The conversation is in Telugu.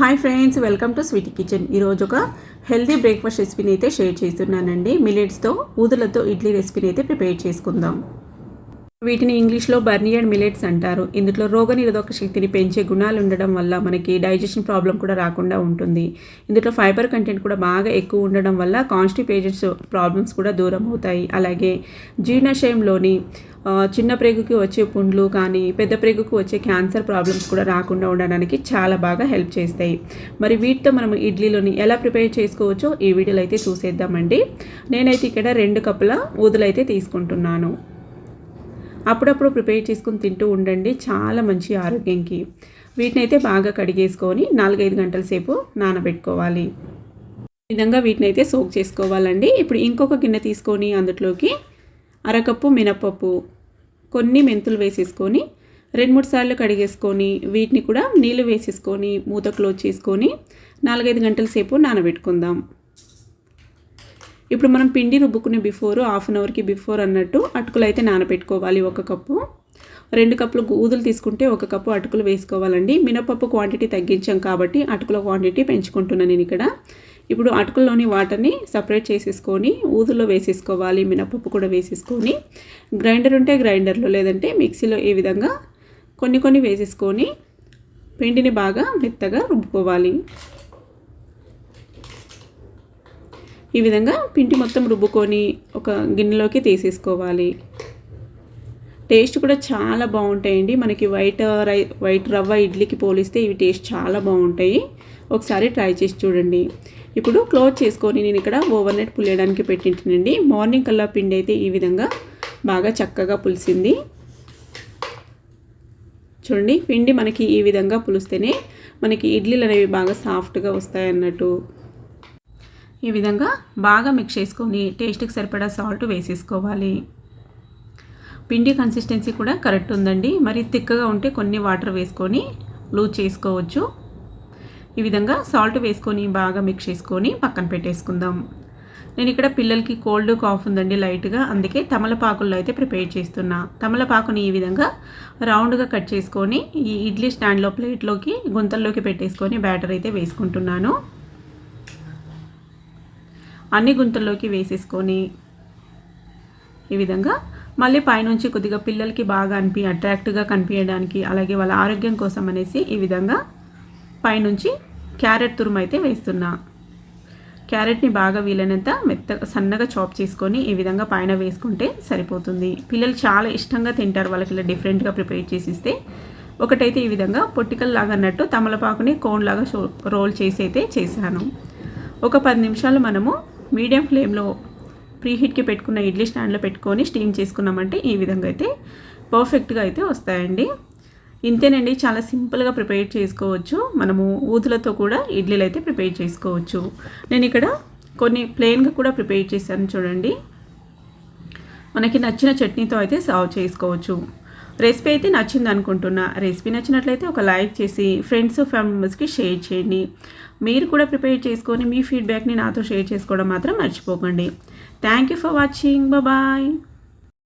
Hi friends welcome to sweety kitchen. ఈరోజు ఒక హెల్దీ బ్రేక్ఫాస్ట్ రెసిపీని అయితే షేర్ చేస్తున్నానండి. మిలెట్స్తో ఊదులతో ఇడ్లీ రెసిపీని అయితే ప్రిపేర్ చేసుకుందాం. వీటిని ఇంగ్లీష్లో బర్నియర్ మిలెట్స్ అంటారు. ఇందులో రోగనిరోధక శక్తిని పెంచే గుణాలు ఉండడం వల్ల మనకి డైజెషన్ ప్రాబ్లం కూడా రాకుండా ఉంటుంది. ఇందులో ఫైబర్ కంటెంట్ కూడా బాగా ఎక్కువ ఉండడం వల్ల కాన్స్టిపేషన్స్ ప్రాబ్లమ్స్ కూడా దూరం అవుతాయి. అలాగే జీర్ణాశయంలోని చిన్న ప్రేగుకి వచ్చే పుండ్లు కానీ పెద్ద ప్రేగుకు వచ్చే క్యాన్సర్ ప్రాబ్లమ్స్ కూడా రాకుండా ఉండడానికి చాలా బాగా హెల్ప్ చేస్తాయి. మరి వీటితో మనం ఇడ్లీలోని ఎలా ప్రిపేర్ చేసుకోవచ్చో ఈ వీడియోలో అయితే చూసేద్దామండి. నేనైతే ఇక్కడ రెండు కప్పుల ఊదులైతే తీసుకుంటున్నాను. అప్పుడప్పుడు ప్రిపేర్ చేసుకుని తింటూ ఉండండి. చాలా మంచి ఆరోగ్యంకి. వీటిని అయితే బాగా కడిగేసుకొని నాలుగైదు గంటల సేపు నానబెట్టుకోవాలి. ఈ విధంగా వీటిని అయితే సోక్ చేసుకోవాలండి. ఇప్పుడు ఇంకొక గిన్నె తీసుకొని అందులోకి అరకప్పు మినపప్పు కొన్ని మెంతులు వేసేసుకొని రెండు మూడు సార్లు కడిగేసుకొని వీటిని కూడా నీళ్ళు వేసేసుకొని మూత క్లోజ్ చేసుకొని నాలుగైదు గంటల సేపు నానబెట్టుకుందాం. ఇప్పుడు మనం పిండి రుబ్బుకునే బిఫోర్ హాఫ్ అన్ అవర్కి బిఫోర్ అన్నట్టు అటుకులు అయితే నానబెట్టుకోవాలి ఒక కప్పు. రెండు కప్పులు ఊదులు తీసుకుంటే ఒక కప్పు అటుకులు వేసుకోవాలండి. మినపప్పు క్వాంటిటీ తగ్గించాం కాబట్టి అటుకుల క్వాంటిటీ పెంచుకుంటున్నాను నేను ఇక్కడ. ఇప్పుడు అటుకుల్లోని వాటర్ని సపరేట్ చేసేసుకొని ఊదులో వేసేసుకోవాలి మినపప్పు కూడా వేసేసుకొని. గ్రైండర్ ఉంటే గ్రైండర్లో లేదంటే మిక్సీలో ఈ విధంగా కొన్ని కొన్ని వేసేసుకొని పిండిని బాగా మెత్తగా రుబ్బుకోవాలి. ఈ విధంగా పిండి మొత్తం రుబ్బుకొని ఒక గిన్నెలోకి తీసేసుకోవాలి. టేస్ట్ కూడా చాలా బాగుంటాయండి. మనకి వైట్ రై వైట్ రవ్వ ఇడ్లీకి పోలిస్తే ఇవి టేస్ట్ చాలా బాగుంటాయి. ఒకసారి ట్రై చేసి చూడండి. ఇప్పుడు క్లోజ్ చేసుకొని నేను ఇక్కడ ఓవర్ నైట్ పులియడానికి పెట్టింటానండి. మార్నింగ్ కల్లా పిండి అయితే ఈ విధంగా బాగా చక్కగా పులిసింది. చూడండి పిండి మనకి ఈ విధంగా పులిస్తేనే మనకి ఇడ్లీలు అనేవి బాగా సాఫ్ట్గా వస్తాయి అన్నట్టు ఈ విధంగా బాగా మిక్స్ చేసుకొని టేస్ట్కి సరిపడా సాల్ట్ వేసేసుకోవాలి. పిండి కన్సిస్టెన్సీ కూడా కరెక్ట్ ఉందండి. మరి తిక్కగా ఉంటే కొన్ని వాటర్ వేసుకొని లూజ్ చేసుకోవచ్చు. ఈ విధంగా సాల్ట్ వేసుకొని బాగా మిక్స్ చేసుకొని పక్కన పెట్టేసుకుందాం. నేను ఇక్కడ పిల్లలకి కోల్డ్ కాఫ్ ఉందండి లైట్గా అందుకే తమలపాకుల్లో అయితే ప్రిపేర్ చేస్తున్నా. తమలపాకుని ఈ విధంగా రౌండ్గా కట్ చేసుకొని ఈ ఇడ్లీ స్టాండ్లో ప్లేట్లోకి గుంతల్లోకి పెట్టేసుకొని బ్యాటర్ అయితే వేసుకుంటున్నాను. అన్ని గుంతల్లోకి వేసేసుకొని ఈ విధంగా మళ్ళీ పైనుంచి కొద్దిగా పిల్లలకి బాగా అనిపి అట్రాక్ట్గా కనిపించడానికి అలాగే వాళ్ళ ఆరోగ్యం కోసం అనేసి ఈ విధంగా పైనుంచి క్యారెట్ తురుము అయితే వేస్తున్నా. క్యారెట్ని బాగా వీలైనంత మెత్తగా సన్నగా చాప్ చేసుకొని ఈ విధంగా పైన వేసుకుంటే సరిపోతుంది. పిల్లలు చాలా ఇష్టంగా తింటారు వాళ్ళకి ఇలా డిఫరెంట్గా ప్రిపేర్ చేసి ఇస్తే ఒకటైతే ఈ విధంగా పొట్టికల్లాగా అన్నట్టు తమలపాకుని కోన్లాగా షో రోల్ చేసి అయితే చేశాను. ఒక పది నిమిషాలు మనము మీడియం ఫ్లేమ్లో ప్రీహీట్కి పెట్టుకున్న ఇడ్లీ స్టాండ్లో పెట్టుకొని స్టీమ్ చేసుకున్నామంటే ఈ విధంగా అయితే పర్ఫెక్ట్గా అయితే వస్తాయండి. ఇంతేనండి చాలా సింపుల్గా ప్రిపేర్ చేసుకోవచ్చు. మనము ఊతులతో కూడా ఇడ్లీలు అయితే ప్రిపేర్ చేసుకోవచ్చు. నేను ఇక్కడ కొన్ని ప్లెయిన్గా కూడా ప్రిపేర్ చేశాను చూడండి. మనకి నచ్చిన చట్నీతో అయితే సర్వ్ చేసుకోవచ్చు. రెసిపీ అయితే నచ్చింది అనుకుంటున్నా రెసిపీ నచ్చినట్లయితే ఒక లైక్ చేసి ఫ్రెండ్స్ ఫ్యామిలీస్కి షేర్ చేయండి. మీరు కూడా ప్రిపేర్ చేసుకొని మీ ఫీడ్బ్యాక్ని నాతో షేర్ చేసుకోవడం మాత్రం మర్చిపోకండి. Thank you for watching. Bye.